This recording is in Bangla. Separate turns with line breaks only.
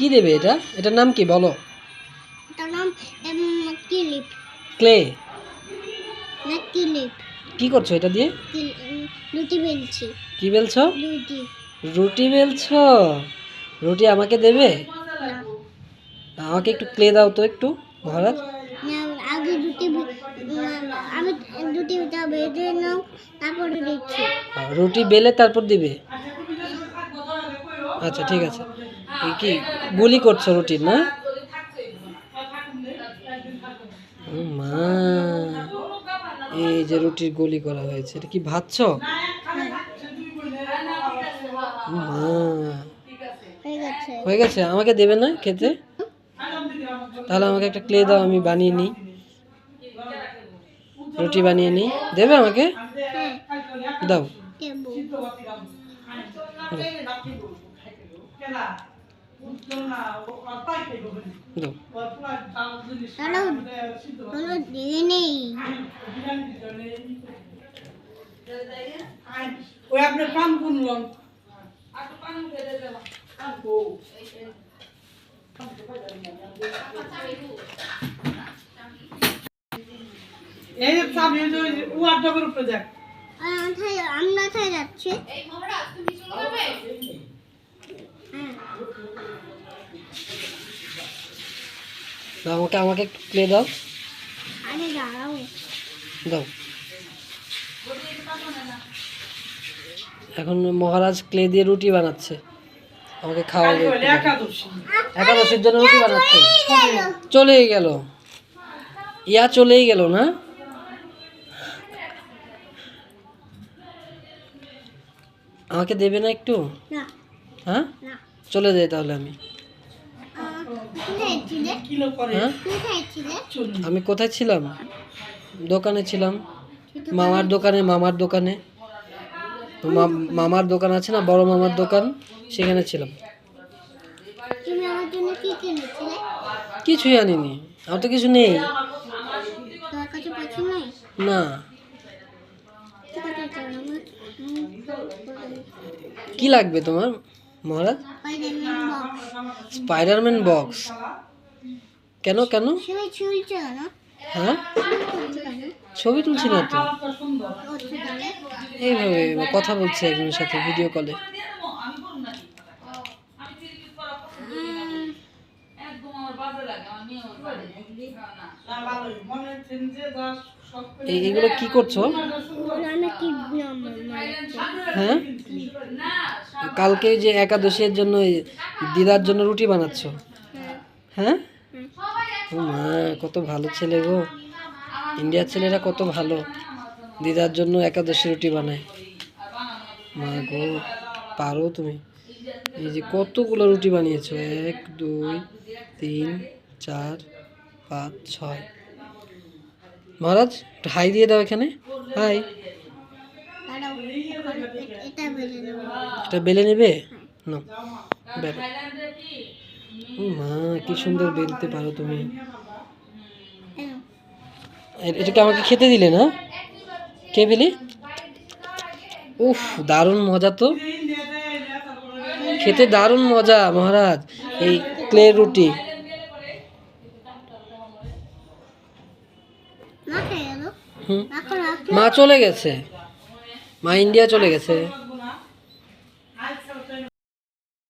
কি দেবে এটা? এটার নাম কি বলো?
এটার নাম কিলিপ।
ক্লে।
না কিলিপ।
কি করছ এটা দিয়ে?
রুটি বেলছি।
কি বেলছো?
রুটি।
রুটি বেলছো? রুটি আমাকে দেবে? আমাকে একটু ক্লে দাও তো একটু
আগে রুটি আমি রুটিটা বেঁধে নাও তারপরে দিচ্ছি
রুটি বেলে তারপর দিবে? আচ্ছা ঠিক আছে। কি গুলি করছ রুটির না? মা এই যে রুটির গুলি করা হয়েছে এটা কি ভাজছো? মা
হয়ে গেছে?
আমাকে দেবে না খেতে? তাহলে আমাকে একটা ক্লে দাও আমি বানিয়ে নিই। রুটি বানিয়ে নিই। দেবে আমাকে?
হ্যাঁ।
দাও।
ওই আপনার পান কিনলাম এই যে চাবি যে উয়ার ডবের উপরে দেখ।
আর মাথায় আমি মাথায় যাচ্ছি? হ্যাঁ
দাও আমাকে আমাকে একটু ক্লে দাও।
আরে দাঁড়াও।
দাও। এখন মহারাজ ক্লে দিয়ে রুটি বানাচ্ছে। আমাকে
একাদশী।
একাদশীর জন্য রুটি বানাচ্ছে। চলেই গেল। ইয়া চলেই গেল না? আমাকে দেবে না একটু?
না।
হ্যাঁ? চলে যাই তাহলে আমি। হ্যাঁ? আমি কোথায় ছিলাম? দোকানে ছিলাম। মামার দোকানে মামার দোকানে। মামার দোকান আছে না বড় মামার দোকান সেখানে ছিলাম। কিছুই আনিনি। আমার তো কিছু নেই। না।
কি
লাগবে তোমার? মহারাজ?
স্পাইডারম্যান বক্স
কেন কেন? হ্যাঁ? ছবি তুলছি না তো।
হচ্ছে
এইভাবে কথা বলছি একজনের সাথে ভিডিও কলে
উম,
না ভালোই হচ্ছেন যে দশ সব
এই এগুলো কি করছ? হ্যাঁ? কালকে যে একাদশীর জন্য দিদার জন্য রুটি বানাচ্ছ? হ্যাঁ? মা কত ভালো ছেলে গো। ইন্ডিয়ার ছেলেরা কত ভালো। দিদার জন্য একাদশী রুটি বানায়। মা গো পারো তুমি। এই যে কতগুলো রুটি বানিয়েছো? এক দুই তিন চার, পাঁচ, ছয়। মহারাজ হাই দিয়ে দাও এখানে। হাই।
এটা
বেলে নেবে? না। বেলে। মা, কি সুন্দর বেলতে পারো তুমি। এটাকে আমাকে খেতে দিলে না? কে পেলি উফ, দারুণ মজা তো। খেতে দারুণ মজা, মহারাজ। এই ক্লে রুটি। মা চলে গেছে। মা ইন্ডিয়া চলে গেছে।